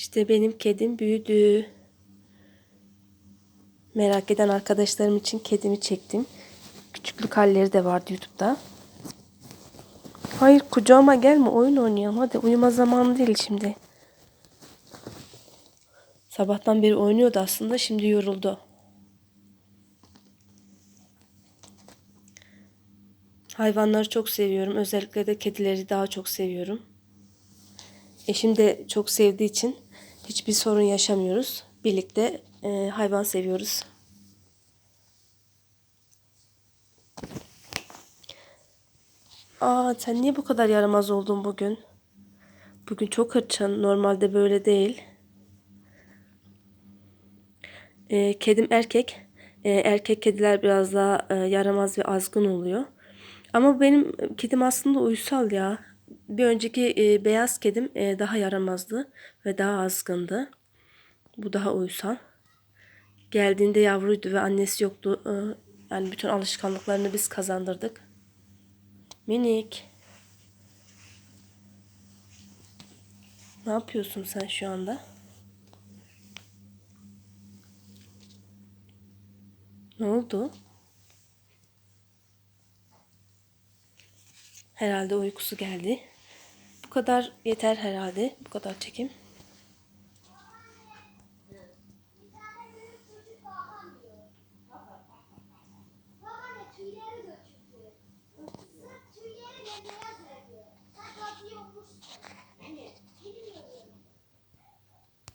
İşte benim kedim büyüdü. Merak eden arkadaşlarım için kedimi çektim. Küçüklük halleri de vardı YouTube'da. Hayır kucağıma gelme oyun oynayalım. Hadi uyuma zamanı değil şimdi. Sabahtan beri oynuyordu aslında şimdi yoruldu. Hayvanları çok seviyorum. Özellikle de kedileri daha çok seviyorum. Eşim de çok sevdiği için hiçbir sorun yaşamıyoruz. Birlikte e, hayvan seviyoruz. Aa sen niye bu kadar yaramaz oldun bugün? Bugün çok hırçın. Normalde böyle değil. E, kedim erkek. E, erkek kediler biraz daha e, yaramaz ve azgın oluyor. Ama benim kedim aslında uysal ya. Bir önceki e, beyaz kedim e, daha yaramazdı ve daha azgındı. Bu daha uysal. Geldiğinde yavruydu ve annesi yoktu. E, yani bütün alışkanlıklarını biz kazandırdık. Minik. Ne yapıyorsun sen şu anda? Ne oldu? Herhalde uykusu geldi. Bu kadar yeter herhalde. Bu kadar çekim.